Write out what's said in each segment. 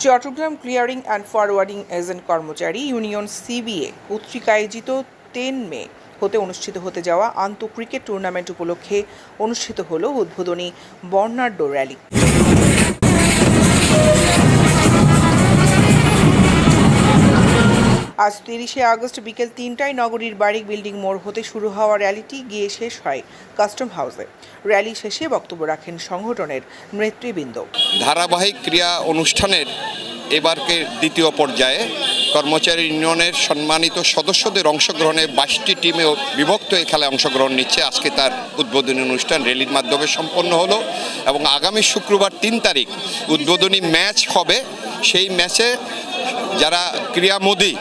Chattogram clearing and forwarding agent কর্মচারী union CBA কর্তৃক আয়োজিত টেন মে হতে অনুষ্ঠিত হতে যাওয়া আন্ত ক্রিকেট টুর্নামেন্ট উপলক্ষে অনুষ্ঠিত হল উদ্বোধনী বর্ণাঢ্য র্যালি আজ তিরিশে আগস্ট বিকেল তিনটায় নগরীর বারিক বিল্ডিং মোড় হতে শুরু হওয়া র্যালিটি গিয়ে শেষ হয় কাস্টম হাউসে। র্যালি শেষে বক্তব্য রাখেন সংগঠনের নেতৃবৃন্দ। ধারাবাহিক ক্রিয়া অনুষ্ঠানের এবারকে দ্বিতীয় পর্যায়ে কর্মচারী ইউনিয়নের সম্মানিত সদস্যদের অংশগ্রহণে বাইশটি টিমে বিভক্ত এই খেলায় অংশগ্রহণ নিচ্ছে। আজকে তার উদ্বোধনী অনুষ্ঠান র্যালির মাধ্যমে সম্পন্ন হলো এবং আগামী শুক্রবার তিন তারিখ উদ্বোধনী ম্যাচ হবে। সেই ম্যাচে যারা ক্রিয়ামোদী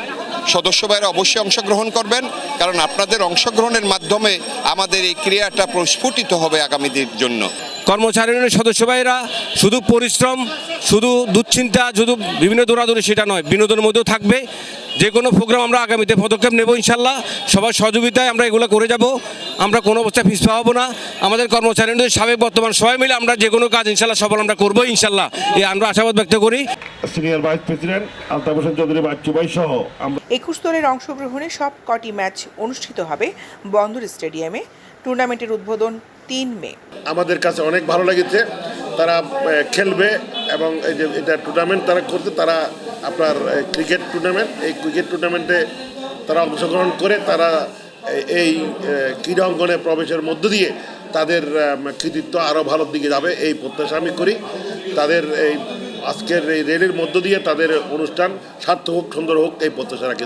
সদস্য ভাইরা অবশ্যই অংশগ্রহণ করবেন, কারণ আপনাদের অংশগ্রহণের মাধ্যমে আমাদের এই ক্রিয়াটা প্রস্ফুটিত হবে আগামী দিনের জন্য। কর্মচারী সদস্য ভাইরা শুধু পরিশ্রম শুধু দুশ্চিন্তা শুধু বিভিন্ন দৌড়াদৌড়ি সেটা নয় বিনোদনের মধ্যেও থাকবে। যে কোনো প্রোগ্রাম আমরা আগামীতে পদক্ষেপ নেব ইনশাল্লাহ। সবার সহযোগিতায় আমরা এগুলো করে যাব। আমরা কোনো অবস্থায় পিছপা হব না। আমাদের কর্মচারী সাবেক বর্তমান সবাই মিলে আমরা যে কোনো কাজ ইনশাল্লাহ সফল আমরা করব ইনশাল্লাহ। এই আমরা আশাবাদ ব্যক্ত করি। Senior vice president Altaf Hossain Chowdhury Bachchu ভাই সহ একুশ দলের অংশগ্রহণে সব কটি ম্যাচ অনুষ্ঠিত হবে বন্দর স্টেডিয়ামে। টুর্নামেন্টের উদ্বোধন তিন মে। আমাদের কাছে অনেক ভালো লেগেছে। তারা খেলবে এবং এই যে এটা টুর্নামেন্ট তারা করতে তারা আপনার ক্রিকেট টুর্নামেন্ট এই ক্রিকেট টুর্নামেন্টে তারা অংশগ্রহণ করে তারা এই আহ, ক্রীড়া অঙ্গনে প্রবেশের মধ্য দিয়ে তাদের কৃতিত্ব আরও ভালোর দিকে যাবে এই প্রত্যাশা আমি করি। তাদের এই আজকের এই রেলের মধ্য দিয়ে তাদের অনুষ্ঠান সার্থক হোক সুন্দর হোক এই প্রত্যাশা রাখি।